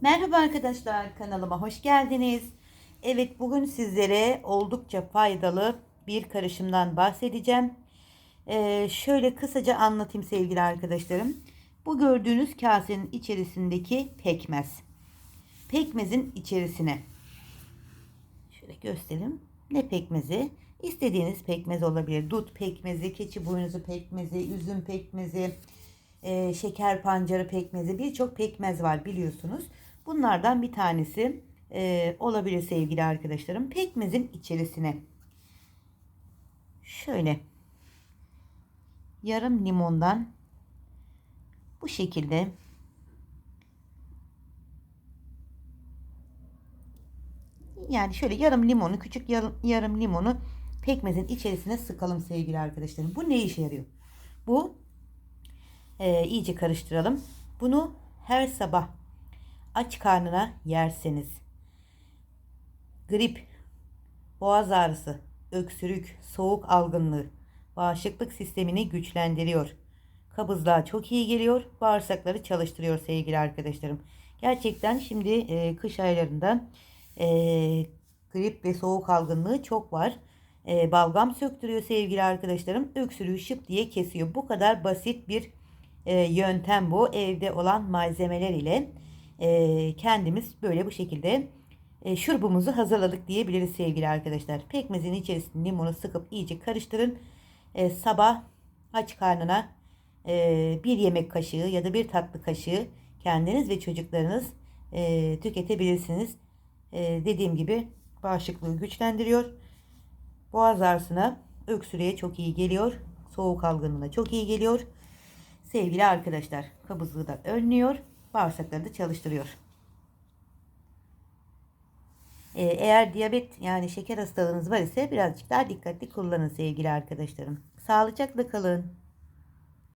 Merhaba arkadaşlar kanalıma hoş geldiniz. Evet bugün sizlere oldukça faydalı bir karışımdan bahsedeceğim. Ee, şöyle kısaca anlatayım sevgili arkadaşlarım. Bu gördüğünüz kasenin içerisindeki pekmez. Pekmezin içerisine şöyle göstereyim. Ne pekmezi? İstediğiniz pekmez olabilir. Dut pekmezi, keçi boynuzu pekmezi, üzüm pekmezi, e, şeker pancarı pekmezi birçok pekmez var biliyorsunuz. Bunlardan bir tanesi e, olabilir sevgili arkadaşlarım. Pekmezin içerisine şöyle yarım limondan bu şekilde yani şöyle yarım limonu küçük yarım, yarım limonu pekmezin içerisine sıkalım sevgili arkadaşlarım. Bu ne işe yarıyor? Bu e, iyice karıştıralım. Bunu her sabah aç karnına yerseniz grip, boğaz ağrısı, öksürük, soğuk algınlığı bağışıklık sistemini güçlendiriyor. Kabızlığa çok iyi geliyor. Bağırsakları çalıştırıyor sevgili arkadaşlarım. Gerçekten şimdi e, kış aylarında e, grip ve soğuk algınlığı çok var. E, balgam söktürüyor sevgili arkadaşlarım. Öksürüğü şıp diye kesiyor. Bu kadar basit bir e, yöntem bu. Evde olan malzemeler ile e, kendimiz böyle bu şekilde e, şurubumuzu hazırladık diyebiliriz sevgili arkadaşlar. Pekmezin içerisine limonu sıkıp iyice karıştırın. E, sabah aç karnına e, bir yemek kaşığı ya da bir tatlı kaşığı kendiniz ve çocuklarınız e, tüketebilirsiniz. E, dediğim gibi bağışıklığı güçlendiriyor. Boğaz ağrısına, öksürüğe çok iyi geliyor. Soğuk algınlığına çok iyi geliyor. Sevgili arkadaşlar, kabızlığı da önlüyor, bağırsakları da çalıştırıyor. Ee, eğer diyabet yani şeker hastalığınız var ise birazcık daha dikkatli kullanın sevgili arkadaşlarım. Sağlıcakla kalın.